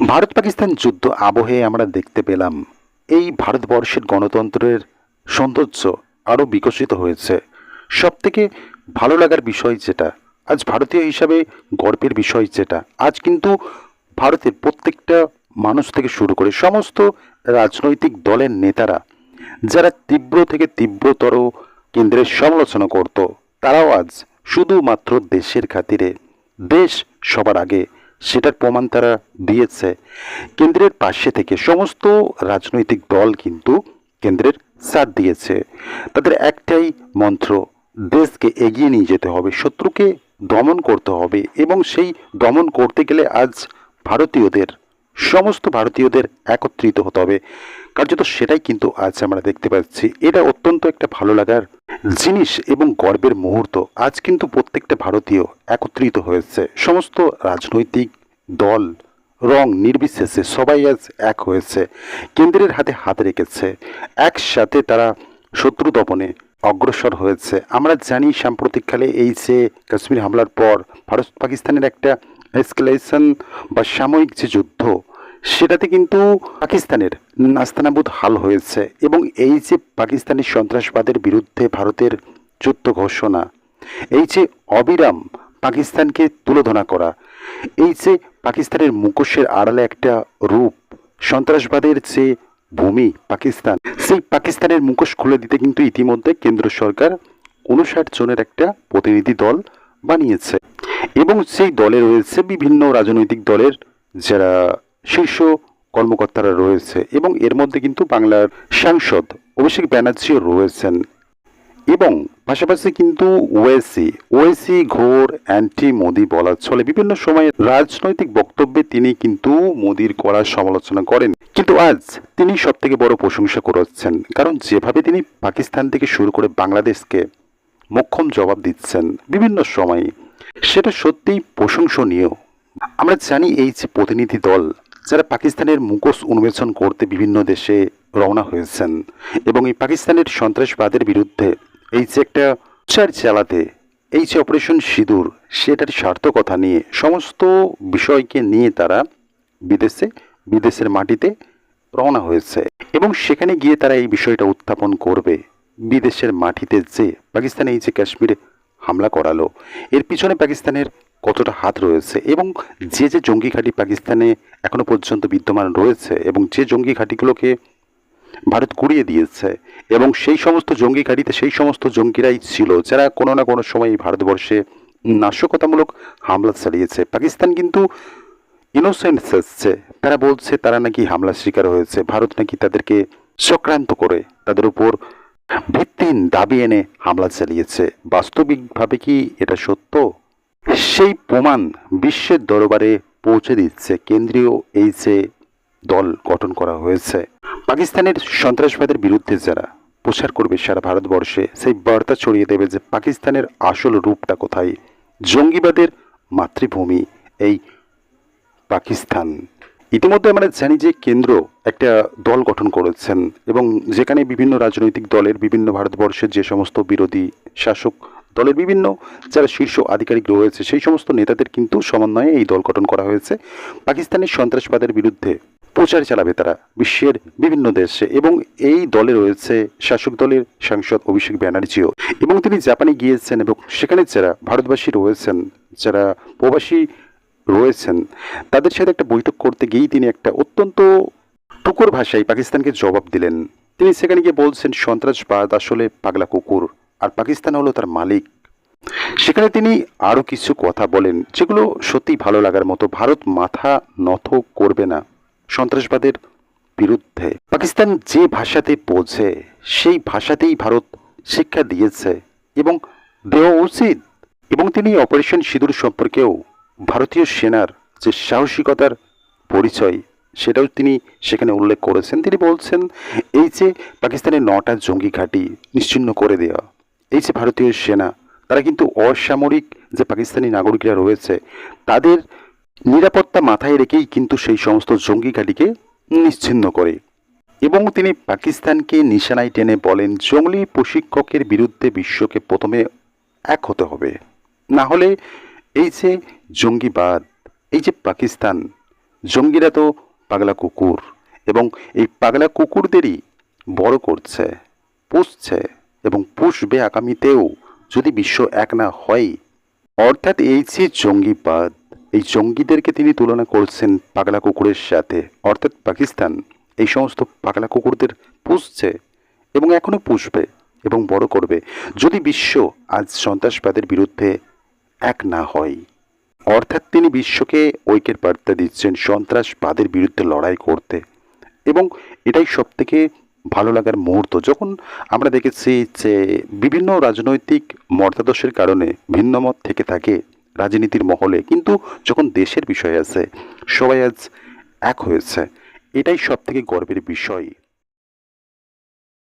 ভারত পাকিস্তান যুদ্ধ আবহে আমরা দেখতে পেলাম, এই ভারতবর্ষের গণতন্ত্রের সৌন্দর্য আরও বিকশিত হয়েছে। সবথেকে ভালো লাগার বিষয় যেটা, আজ ভারতীয় হিসাবে গর্বের বিষয় যেটা, আজ কিন্তু ভারতের প্রত্যেকটা মানুষ থেকে শুরু করে সমস্ত রাজনৈতিক দলের নেতারা, যারা তীব্র থেকে তীব্রতর কেন্দ্রের সমালোচনা করত, তারাও আজ শুধুমাত্র দেশের খাতিরে, দেশ সবার আগে সেটার প্রমাণ তারা দিয়েছে। কেন্দ্রের পাশে থেকে সমস্ত রাজনৈতিক দল কিন্তু কেন্দ্রের সাথ দিয়েছে। তাদের একটাই মন্ত্র, দেশকে এগিয়ে নিয়ে যেতে হবে, শত্রুকে দমন করতে হবে এবং সেই দমন করতে গেলে আজ ভারতীয়দের, সমস্ত ভারতীয়দের একত্রিত হতে হবে। কার্যত সেটাই কিন্তু আজ আমরা দেখতে পাচ্ছি। এটা অত্যন্ত একটা ভালো লাগার জিনিস এবং গর্বের মুহূর্ত আজ কিন্তু প্রত্যেকটা ভারতীয় একত্রিত হয়েছে। সমস্ত রাজনৈতিক দল, রং নির্বিশেষে সবাই আজ এক হয়েছে। কেন্দ্রের হাতে হাত রেখেছে। একসাথে তারা শত্রু দমনে অগ্রসর হয়েছে। আমরা জানি সাম্প্রতিককালে এই যে কাশ্মীর হামলার পর ভারত পাকিস্তানের একটা এসকেলেশন বা সাময়িক যে যুদ্ধ সেটাতে কিন্তু পাকিস্তানের নাস্তানাবুদ হাল হয়েছে এবং এই যে পাকিস্তানি সন্ত্রাসবাদের বিরুদ্ধে ভারতের যুদ্ধ ঘোষণা, এই যে অবিরাম পাকিস্তানকে তুলোধনা করা, এই যে পাকিস্তানের মুখোশের আড়ালে একটা রূপ, সন্ত্রাসবাদের যে ভূমি পাকিস্তান, সেই পাকিস্তানের মুখোশ খুলে দিতে কিন্তু ইতিমধ্যে কেন্দ্র সরকার উনষাট জনের একটা প্রতিনিধি দল বানিয়েছে এবং সেই দলে রয়েছে বিভিন্ন রাজনৈতিক দলের যারা শীর্ষ কর্মকর্তারা রয়েছে এবং এর মধ্যে কিন্তু বাংলার সাংসদ অভিষেক ব্যানার্জিও রয়েছেন। এবং পাশাপাশি কিন্তু ওয়েসি ওয়েসি ঘোর, অ্যান্টি মোদি বলা চলে বিভিন্ন সময়ে রাজনৈতিক বক্তব্যে তিনি কিন্তু মোদির করা সমালোচনা করেন। কিন্তু আজ তিনি সব থেকে বড় প্রশংসা করেছেন, কারণ যেভাবে তিনি পাকিস্তান থেকে শুরু করে বাংলাদেশকে মোক্ষম জবাব দিচ্ছেন বিভিন্ন সময়ে, সেটা সত্যিই প্রশংসনীয়। আমরা জানি এই যে প্রতিনিধি দল যারা পাকিস্তানের মুখোশ উন্মোচন করতে বিভিন্ন দেশে রওনা হয়েছেন এবং এই পাকিস্তানের সন্ত্রাসবাদের বিরুদ্ধে এই যে একটা প্রচার চালাতে, এই যে অপারেশন সিঁদুর, সেটার সার্থকতা নিয়ে সমস্ত বিষয়কে নিয়ে তারা বিদেশে, বিদেশের মাটিতে রওনা হয়েছে এবং সেখানে গিয়ে তারা এই বিষয়টা উত্থাপন করবে। বিদেশের মাটিতে যে পাকিস্তানে এই যে কাশ্মীরে হামলা করালো, এর পিছনে পাকিস্তানের কতটা হাত রয়েছে এবং যে যে জঙ্গি ঘাঁটি পাকিস্তানে এখনও পর্যন্ত বিদ্যমান রয়েছে এবং যে জঙ্গি ঘাঁটিগুলোকে ভারত কুড়িয়ে দিয়েছে এবং সেই সমস্ত জঙ্গি ঘাঁটিতে সেই সমস্ত জঙ্গিরাই ছিল, যারা কোনো না কোনো সময় ভারতবর্ষে নাশকতামূলক হামলা চালিয়েছে। পাকিস্তান কিন্তু ইনোসেন্ট এসছে তারা বলছে তারা নাকি হামলার শিকার হয়েছে। ভারত নাকি তাদেরকে চক্রান্ত করে তাদের উপর ভিত্তিহীন দাবি এনে হামলা চালিয়েছে। বাস্তবিকভাবে কি এটা সত্য? সেই প্রমাণ বিশ্বের দরবারে পৌঁছে দিচ্ছে, কেন্দ্রীয় এই যে দল গঠন করা হয়েছে। পাকিস্তানের সন্ত্রাসবাদের বিরুদ্ধে যারা প্রচার করবে সারা ভারতবর্ষে, সেই বার্তা ছড়িয়ে দেবে যে পাকিস্তানের আসল রূপটা কোথায়। জঙ্গিবাদের মাতৃভূমি এই পাকিস্তান। ইতিমধ্যে আমরা জানি যে কেন্দ্র একটা দল গঠন করেছেন এবং যেখানে বিভিন্ন রাজনৈতিক দলের বিভিন্ন ভারতবর্ষের যে সমস্ত বিরোধী শাসক দলের বিভিন্ন যারা শীর্ষ আধিকারিক রয়েছে, সেই সমস্ত নেতাদের কিন্তু সমন্বয়ে এই দল গঠন করা হয়েছে। পাকিস্তানের সন্ত্রাসবাদের বিরুদ্ধে প্রচার চালাবে তারা বিশ্বের বিভিন্ন দেশে এবং এই দলে রয়েছে শাসক দলের সাংসদ অভিষেক ব্যানার্জিও। এবং তিনি জাপানে গিয়েছেন এবং সেখানে যারা ভারতবাসী রয়েছেন, যারা প্রবাসী রয়েছেন, তাদের সাথে একটা বৈঠক করতে গিয়েই তিনি একটা অত্যন্ত টুকুর ভাষায় পাকিস্তানকে জবাব দিলেন। তিনি সেখানে গিয়ে বলছেন, সন্ত্রাসবাদ আসলে পাগলা কুকুর। আর পাকিস্তান হলো তার মালিক। সেখানে তিনি আরও কিছু কথা বলেন, যেগুলো সত্যিই ভালো লাগার মতো। ভারত মাথা নত করবে না সন্ত্রাসবাদের বিরুদ্ধে। পাকিস্তান যে ভাষাতে বোঝে সেই ভাষাতেই ভারত শিক্ষা দিয়েছে এবং দেওয়া উচিত। এবং তিনি অপারেশন সিঁদুর সম্পর্কেও ভারতীয় সেনার যে সাহসিকতার পরিচয়, সেটাও তিনি সেখানে উল্লেখ করেছেন। তিনি বলছেন, এই যে পাকিস্তানের নটা জঙ্গি ঘাঁটি নিশ্চিহ্ন করে দেওয়া এই যে ভারতীয় সেনা, তারা কিন্তু অসামরিক যে পাকিস্তানি নাগরিকরা রয়েছে, তাদের নিরাপত্তা মাথায় রেখেই কিন্তু সেই সমস্ত জঙ্গি ঘাঁটিকে নিশ্চিহ্ন করে। এবং তিনি পাকিস্তানকে নিশানায় টেনে বলেন, জঙ্গলি প্রশিক্ষকের বিরুদ্ধে বিশ্বকে প্রথমে এক হতে হবে। না হলে এই যে জঙ্গিবাদ, এই যে পাকিস্তান, জঙ্গিরা তো পাগলা কুকুর এবং এই পাগলা কুকুরদেরই বড় করছে, পুষছে। এবং পুষবে আগামীতেও। যদি বিশ্ব এক না হয়, অর্থাৎ এই যে জঙ্গিবাদ, এই জঙ্গিদেরকে তিনি তুলনা করছেন পাগলা কুকুরের সাথে, অর্থাৎ পাকিস্তান, এই সমস্ত পাগলা কুকুরদের পুষছে এবং এখনও পুষবে এবং বড় করবে। যদি বিশ্ব আজ সন্ত্রাসবাদের বিরুদ্ধে এক না হয়, অর্থাৎ তিনি বিশ্বকে ঐক্যের বার্তা দিচ্ছেন সন্ত্রাসবাদের বিরুদ্ধে লড়াই করতে। এবং এটাই সব থেকে ভালো লাগার মুহূর্ত। যখন আমরা দেখেছি যে বিভিন্ন রাজনৈতিক মতাদর্শের কারণে ভিন্নমত থেকে থাকে রাজনীতির মহলে, কিন্তু যখন দেশের বিষয় আছে, সবাই আজ এক হয়েছে। এটাই সব থেকে গর্বের বিষয়।